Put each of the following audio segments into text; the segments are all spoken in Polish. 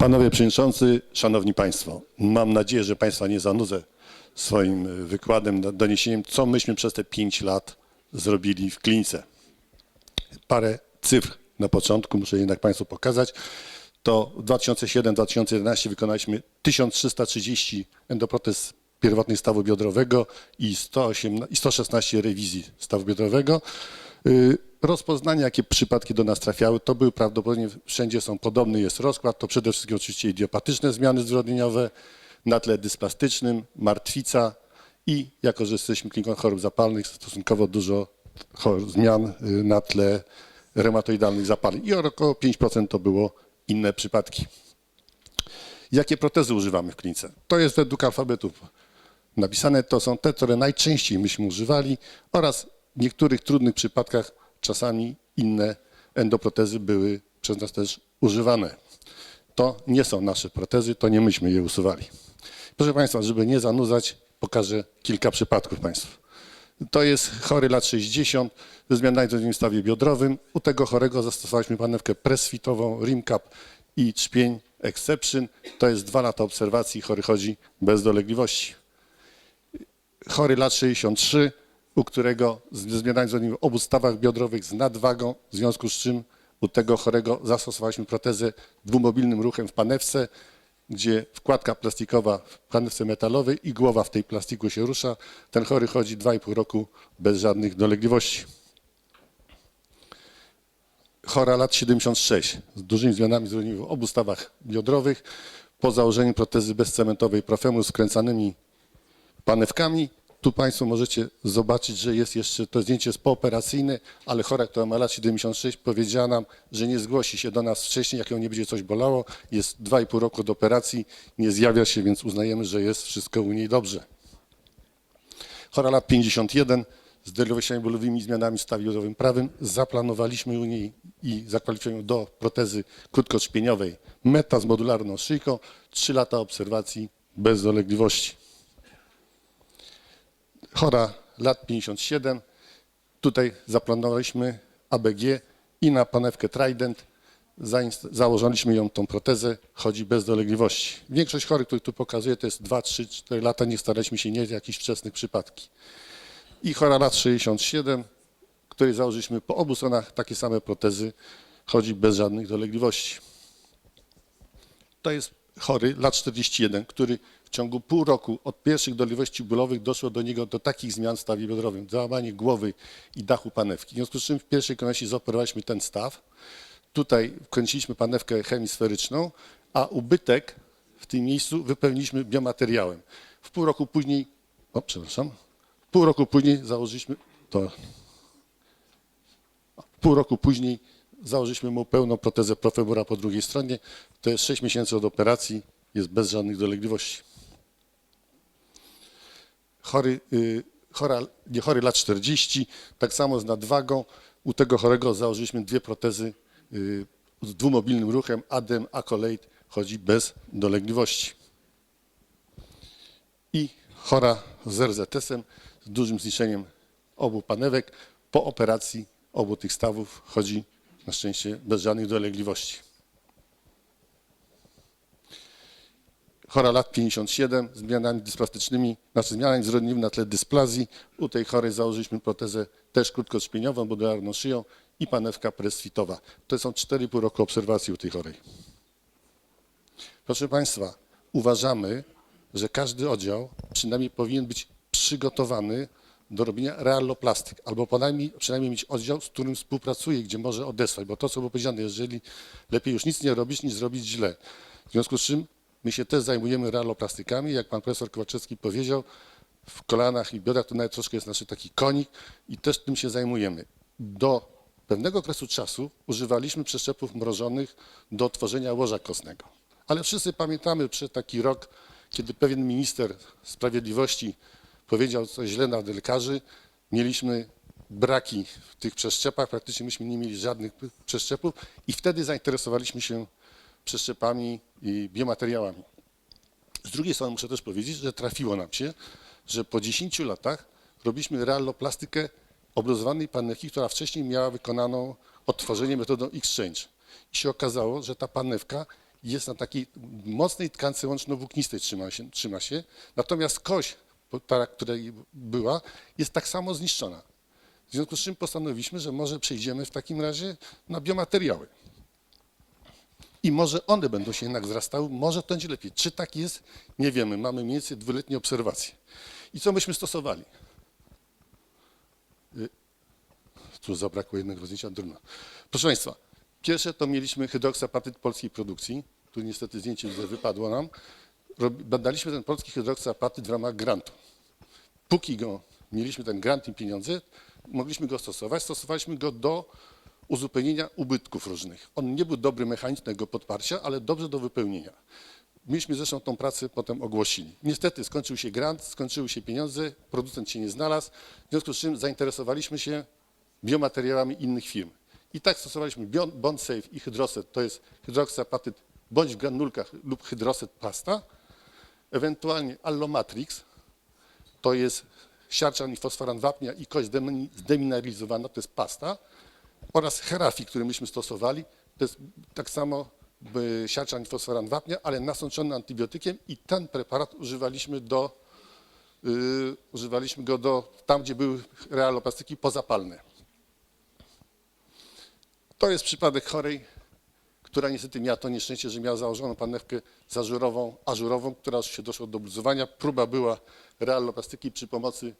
Panowie Przewodniczący, Szanowni Państwo, mam nadzieję, że Państwa nie zanudzę swoim y, wykładem, do- doniesieniem, co myśmy przez te pięć lat zrobili w klinice. Parę cyfr na początku muszę jednak Państwu pokazać. To w 2007-2011 wykonaliśmy 1330 endoprotez pierwotnej stawu biodrowego i 108, i 116 rewizji stawu biodrowego. Rozpoznania, jakie przypadki do nas trafiały, to były prawdopodobnie wszędzie są podobny jest rozkład. To przede wszystkim oczywiście idiopatyczne zmiany zwyrodnieniowe na tle dysplastycznym, martwica i jako, że jesteśmy kliniką chorób zapalnych, stosunkowo dużo zmian y, na tle reumatoidalnych zapaleń i około 5% to było inne przypadki. Jakie protezy używamy w klinice? To jest według alfabetu napisane. To są te, które najczęściej myśmy używali oraz w niektórych trudnych przypadkach czasami inne endoprotezy były przez nas też używane. To nie są nasze protezy, to nie myśmy je usuwali. Proszę Państwa, żeby nie zanudzać, pokażę kilka przypadków Państwu. To jest chory lat 60 ze w stawie biodrowym. U tego chorego zastosowaliśmy panewkę presfitową, rimcap i trzpień exception. To jest dwa lata obserwacji, chory chodzi bez dolegliwości. Chory lat 63, u którego z zmianami w obu stawach biodrowych z nadwagą, w związku z czym u tego chorego zastosowaliśmy protezę dwumobilnym ruchem w panewce, gdzie wkładka plastikowa w panewce metalowej i głowa w tej plastiku się rusza. Ten chory chodzi 2,5 roku bez żadnych dolegliwości. Chora lat 76 z dużymi zmianami zwyrodnieniowymi w obu stawach biodrowych po założeniu protezy bezcementowej profemu skręcanymi panewkami. Tu Państwo możecie zobaczyć, że jest jeszcze, to zdjęcie jest pooperacyjne, ale chora, która ma lat 76, powiedziała nam, że nie zgłosi się do nas wcześniej, jak ją nie będzie coś bolało. Jest 2,5 roku do operacji, nie zjawia się, więc uznajemy, że jest wszystko u niej dobrze. Chora lat 51 z dolegliwościami bólowymi zmianami w stawie biodrowym prawym. Zaplanowaliśmy u niej i zakwalifikujemy do protezy krótkotrzpieniowej meta z modularną szyjką. 3 lata obserwacji bez dolegliwości chora lat 57. Tutaj zaplanowaliśmy ABG i na panewkę Trident założyliśmy ją tą protezę, chodzi bez dolegliwości. Większość chorych, których tu pokazuję, to jest 2, 3, 4 lata, nie staraliśmy się nie jakieś wczesnych przypadki. I chora lat 67, której założyliśmy po obu stronach takie same protezy, chodzi bez żadnych dolegliwości. To jest chory lat 41, który w ciągu pół roku od pierwszych dolegliwości bólowych doszło do niego do takich zmian w stawie biodrowym, załamanie głowy i dachu panewki. W związku z czym w pierwszej kolejności zaoperowaliśmy ten staw. Tutaj wkręciliśmy panewkę hemisferyczną, a ubytek w tym miejscu wypełniliśmy biomateriałem. W pół roku później, o przepraszam, pół roku później założyliśmy to Pół roku później założyliśmy mu pełną protezę profemura po drugiej stronie. To jest 6 miesięcy od operacji, jest bez żadnych dolegliwości. Chory, y, chora, nie chory lat 40, tak samo z nadwagą. U tego chorego założyliśmy dwie protezy y, z dwumobilnym ruchem, ADEM, Accolade, chodzi bez dolegliwości. I chora z RZS-em, z dużym zniszczeniem obu panewek. Po operacji obu tych stawów chodzi na szczęście bez żadnych dolegliwości. Chora lat 57 z zmianami dysplastycznymi, znaczy zmianami zrodnionymi na tle dysplazji. U tej chorej założyliśmy protezę też krótkotrzpieniową, modularną szyją i panewka presfitowa. To są 4,5 roku obserwacji u tej chorej. Proszę Państwa, uważamy, że każdy oddział przynajmniej powinien być przygotowany do robienia realoplastyk, albo przynajmniej, przynajmniej mieć oddział, z którym współpracuje, gdzie może odesłać, bo to, co było powiedziane, jeżeli lepiej już nic nie robić, niż zrobić źle. W związku z czym my się też zajmujemy realoplastykami, jak pan profesor Kołaczewski powiedział, w kolanach i biodrach to nawet troszkę jest nasz taki konik i też tym się zajmujemy. Do pewnego okresu czasu używaliśmy przeszczepów mrożonych do tworzenia łoża kostnego. Ale wszyscy pamiętamy przed taki rok, kiedy pewien minister sprawiedliwości powiedział coś źle na lekarzy, mieliśmy braki w tych przeszczepach, praktycznie myśmy nie mieli żadnych przeszczepów i wtedy zainteresowaliśmy się przeszczepami i biomateriałami. Z drugiej strony muszę też powiedzieć, że trafiło nam się, że po 10 latach robiliśmy realoplastykę obluzowanej panewki, która wcześniej miała wykonaną odtworzenie metodą exchange. I się okazało, że ta panewka jest na takiej mocnej tkance łączno-włóknistej trzyma się, trzyma się, natomiast kość, ta, która była, jest tak samo zniszczona. W związku z czym postanowiliśmy, że może przejdziemy w takim razie na biomateriały. I może one będą się jednak wzrastały, może to będzie lepiej. Czy tak jest? Nie wiemy. Mamy mniej więcej dwuletnie obserwacje. I co myśmy stosowali? Y, Tu zabrakło jednego zdjęcia, drugą. Proszę Państwa, pierwsze to mieliśmy hydroksapatyt polskiej produkcji. Tu niestety zdjęcie wypadło nam. Badaliśmy ten polski hydroksapatyt w ramach grantu. Póki go mieliśmy ten grant i pieniądze, mogliśmy go stosować. Stosowaliśmy go do uzupełnienia ubytków różnych. On nie był dobry mechanicznego podparcia, ale dobrze do wypełnienia. Myśmy zresztą tą pracę potem ogłosili. Niestety skończył się grant, skończyły się pieniądze, producent się nie znalazł, w związku z czym zainteresowaliśmy się biomateriałami innych firm. I tak stosowaliśmy BondSafe i Hydroset, to jest hydroksapatyt bądź w granulkach lub hydroset pasta, ewentualnie Allomatrix, to jest siarczan i fosforan wapnia i kość zdemi- zdemineralizowana, to jest pasta, oraz herafi, który myśmy stosowali, to jest tak samo siarczan i fosforan wapnia, ale nasączony antybiotykiem i ten preparat używaliśmy do, y, używaliśmy go do, tam gdzie były realoplastyki pozapalne. To jest przypadek chorej, która niestety miała to nieszczęście, że miała założoną panewkę zażurową, ażurową, która się doszło do bluzowania. Próba była realoplastyki przy pomocy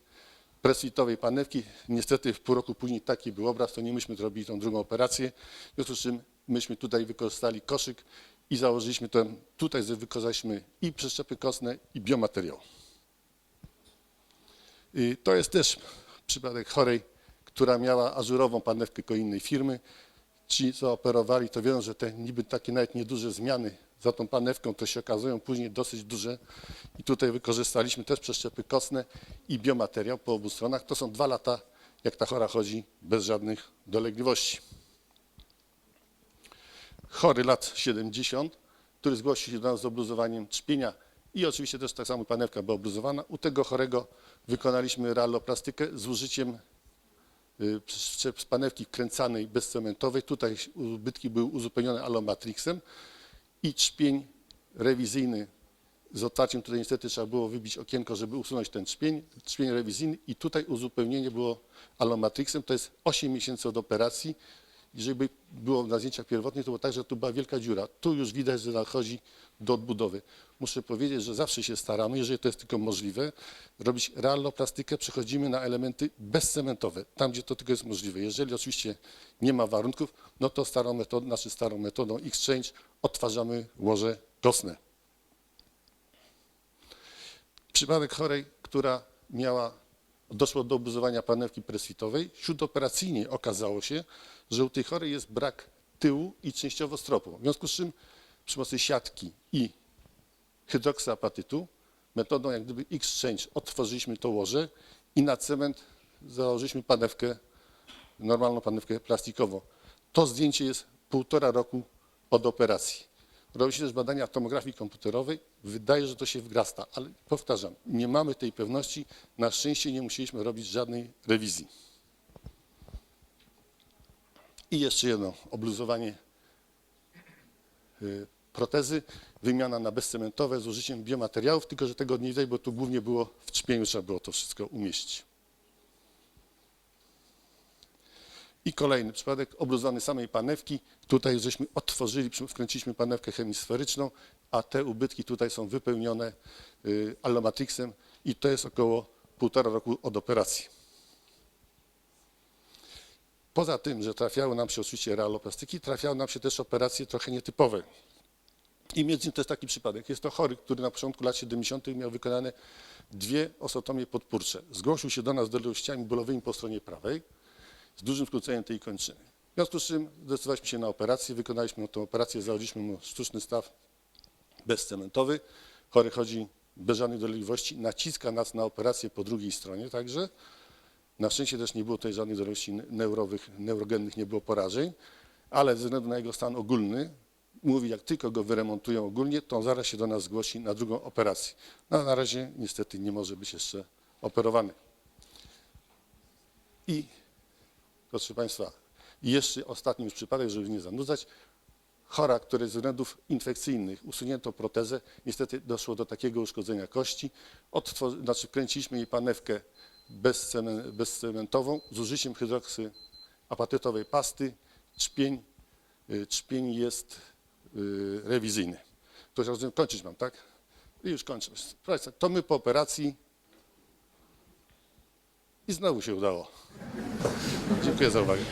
preswitowej panewki. Niestety w pół roku później taki był obraz, to nie myśmy zrobili tą drugą operację. W związku z czym myśmy tutaj wykorzystali koszyk i założyliśmy ten, tutaj wykorzystaliśmy i przeszczepy kostne i biomateriał. I to jest też przypadek chorej, która miała ażurową panewkę tylko innej firmy. Ci, co operowali, to wiedzą, że te niby takie nawet nieduże zmiany za tą panewką, to się okazują później dosyć duże. I tutaj wykorzystaliśmy też przeszczepy kostne i biomateriał po obu stronach. To są dwa lata, jak ta chora chodzi, bez żadnych dolegliwości. Chory lat 70, który zgłosił się do nas z obluzowaniem trzpienia i oczywiście też tak samo panewka była obluzowana. U tego chorego wykonaliśmy realoplastykę z użyciem y, z panewki kręcanej bezcementowej. Tutaj ubytki były uzupełnione alomatrixem i trzpień rewizyjny z otwarciem. Tutaj niestety trzeba było wybić okienko, żeby usunąć ten trzpień. Trzpień rewizyjny i tutaj uzupełnienie było alomatrixem. To jest 8 miesięcy od operacji. Jeżeli by było na zdjęciach pierwotnych, to było tak, że tu była wielka dziura. Tu już widać, że dochodzi do odbudowy. Muszę powiedzieć, że zawsze się staramy, jeżeli to jest tylko możliwe, robić realoplastykę, przechodzimy na elementy bezcementowe, tam gdzie to tylko jest możliwe. Jeżeli oczywiście nie ma warunków, no to starą metodą, znaczy starą metodą Exchange odtwarzamy łoże kostne. Przypadek chorej, która miała, doszło do obuzowania panewki preswitowej. Śródoperacyjnie okazało się, że u tej chorej jest brak tyłu i częściowo stropu. W związku z czym przy pomocy siatki i hydroksyapatytu metodą jak gdyby exchange otworzyliśmy to łoże i na cement założyliśmy panewkę, normalną panewkę plastikową. To zdjęcie jest półtora roku od operacji. Robi się też badania tomografii komputerowej. Wydaje, że to się wgrasta, ale powtarzam, nie mamy tej pewności. Na szczęście nie musieliśmy robić żadnej rewizji. I jeszcze jedno, obluzowanie y, protezy, wymiana na bezcementowe z użyciem biomateriałów, tylko że tego nie widać, bo tu głównie było w trzpieniu, trzeba było to wszystko umieścić. I kolejny przypadek, obluzowany samej panewki. Tutaj żeśmy otworzyli, wkręciliśmy panewkę hemisferyczną, a te ubytki tutaj są wypełnione y, allomatrixem i to jest około półtora roku od operacji. Poza tym, że trafiały nam się oczywiście realoplastyki, trafiały nam się też operacje trochę nietypowe. I między innymi to jest taki przypadek. Jest to chory, który na początku lat 70. miał wykonane dwie osotomie podpórcze. Zgłosił się do nas z dolegliwościami bólowymi po stronie prawej z dużym skróceniem tej kończyny. W związku z czym zdecydowaliśmy się na operację, wykonaliśmy tę operację, założyliśmy mu sztuczny staw bezcementowy. Chory chodzi bez żadnych dolegliwości, naciska nas na operację po drugiej stronie także. Na szczęście też nie było tutaj żadnych dolegliwości neurowych, neurogennych, nie było porażeń, ale ze względu na jego stan ogólny, mówi, jak tylko go wyremontują ogólnie, to zaraz się do nas zgłosi na drugą operację. No, na razie niestety nie może być jeszcze operowany. I proszę Państwa, i jeszcze ostatni już przypadek, żeby nie zanudzać. chora, który z względów infekcyjnych usunięto protezę. Niestety doszło do takiego uszkodzenia kości. Odtwor- znaczy wkręciliśmy jej panewkę bezcemen- bezcementową z użyciem hydroksy apatytowej pasty. Trzpień, y, trzpień jest y, rewizyjny. To już rozumiem, kończyć mam, tak? I już kończę. To my po operacji i znowu się udało. Dziękuję za uwagę.